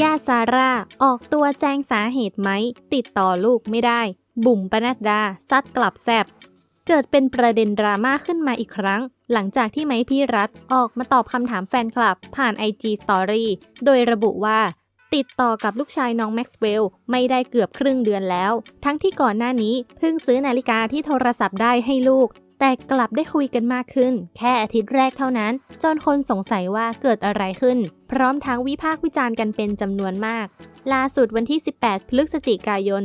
ย่าซาร่า ออกตัวแจ้งสาเหตุไหม ติดต่อลูกไม่ได้ บุ๋มปนัดดา ซัดกลับแซบเกิดเป็นประเด็นดราม่าขึ้นมาอีกครั้ง หลังจากที่ไม้พี่รัฐออกมาตอบคำถามแฟนคลับ ผ่าน IG Story โดยระบุว่าติดต่อกับลูกชายน้องแม็กซ์เวลล์ไม่ได้เกือบครึ่งเดือนแล้ว ทั้งที่ก่อนหน้านี้เพิ่งซื้อนาฬิกาที่โทรศัพท์ได้ให้ลูก แต่กลับได้คุยกันมากขึ้น แค่อาทิตย์แรกเท่านั้น จนคนสงสัยว่าเกิดอะไรขึ้น พร้อมทั้งวิพากษ์วิจารณ์กันเป็นจำนวนมาก ล่าสุดวันที่ 18 พฤศจิกายน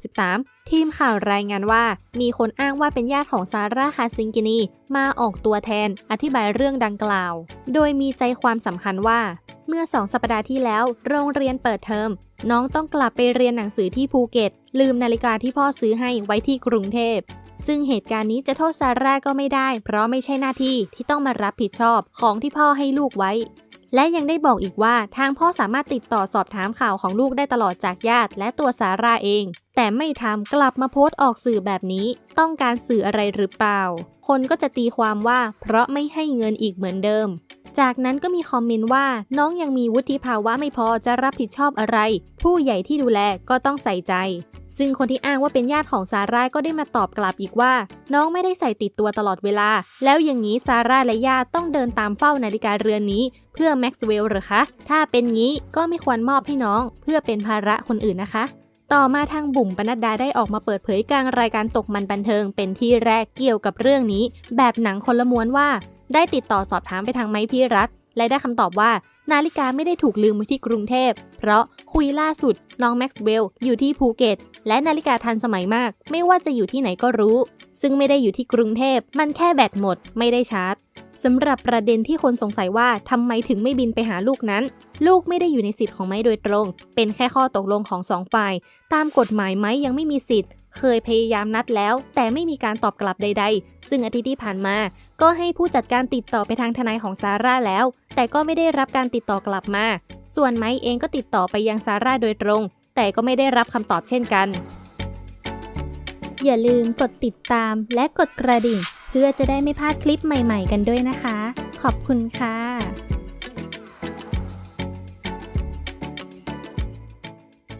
2563 ทีมข่าวรายงานว่า มีคนอ้างว่าเป็นญาติของซาร่าคาซิงกินี มาออกตัวแทนอธิบายเรื่องดังกล่าว โดยมีใจความสำคัญว่า เมื่อสองสัปดาห์ที่แล้ว โรงเรียนเปิดเทอมน้องต้องกลับไปเรียนหนังสือที่ภูเก็ต ลืมนาฬิกาที่พ่อซื้อให้ไว้ที่กรุงเทพ ซึ่งเหตุการณ์นี้จะโทษซาร่าก็ไม่ได้ เพราะไม่ใช่หน้าที่ที่ต้องมารับผิดชอบของที่พ่อให้ลูกไว้ และยังได้บอกอีกว่าทางพ่อสามารถติดต่อสอบถามข่าวของลูกได้ตลอดจากญาติ และตัวซาร่าเอง แต่ไม่ทำกลับมาโพสต์ออกสื่อแบบนี้ ต้องการสื่ออะไรหรือเปล่า คนก็จะตีความว่า เพราะไม่ให้เงินอีกเหมือนเดิมจากนั้นก็มีคอมเมนต์ว่าน้องยังมีวุฒิภาวะไม่พอจะรับผิดชอบอะไร ผู้ใหญ่ที่ดูแลก็ต้องใส่ใจ ซึ่งคนที่อ้างว่าเป็นญาติของซาร่าก็ได้มาตอบกลับอีกว่า น้องไม่ได้ใส่ติดตัวตลอดเวลา แล้วอย่างนี้ซาร่าและญาติต้องเดินตามเฝ้านาฬิกาเรือนนี้ เพื่อแม็กซ์เวลล์หรือคะ ถ้าเป็นงี้ก็ไม่ควรมอบให้น้อง เพื่อเป็นภาระคนอื่นนะคะต่อมาทางบุ๋มปนัดดาได้ออกมาเปิดเผยกลางรายการตกมันบันเทิง เป็นที่แรกเกี่ยวกับเรื่องนี้ แบบหนังคนละม้วนว่า ได้ติดต่อสอบถามไปทางไม้พี่รัฐ และได้คำตอบว่า นาฬิกาไม่ได้ถูกลืมไว้ที่กรุงเทพ เพราะคุยล่าสุดน้องแม็กซ์เวลล์อยู่ที่ภูเก็ต และนาฬิกาทันสมัยมาก ไม่ว่าจะอยู่ที่ไหนก็รู้ ซึ่งไม่ได้อยู่ที่กรุงเทพ มันแค่แบตหมด ไม่ได้ชาร์จสำหรับประเด็นที่คนสงสัยว่าทำไมถึงไม่บินไปหาลูกนั้น ลูกไม่ได้อยู่ในสิทธิ์ของไม้โดยตรง เป็นแค่ข้อตกลงของสองฝ่าย ตามกฎหมายไม้ยังไม่มีสิทธิ์ เคยพยายามนัดแล้ว แต่ไม่มีการตอบกลับใด ๆ ซึ่งอาทิตย์ที่ผ่านมา ก็ให้ผู้จัดการติดต่อไปทางทนายของซาร่าแล้ว แต่ก็ไม่ได้รับการติดต่อกลับมา ส่วนไม้เองก็ติดต่อไปยังซาร่าโดยตรง แต่ก็ไม่ได้รับคำตอบเช่นกัน อย่าลืมกดติดตามและกดกระดิ่ง เพื่อจะได้ไม่พลาดคลิปใหม่ ๆ กันด้วยนะคะ ขอบคุณค่ะ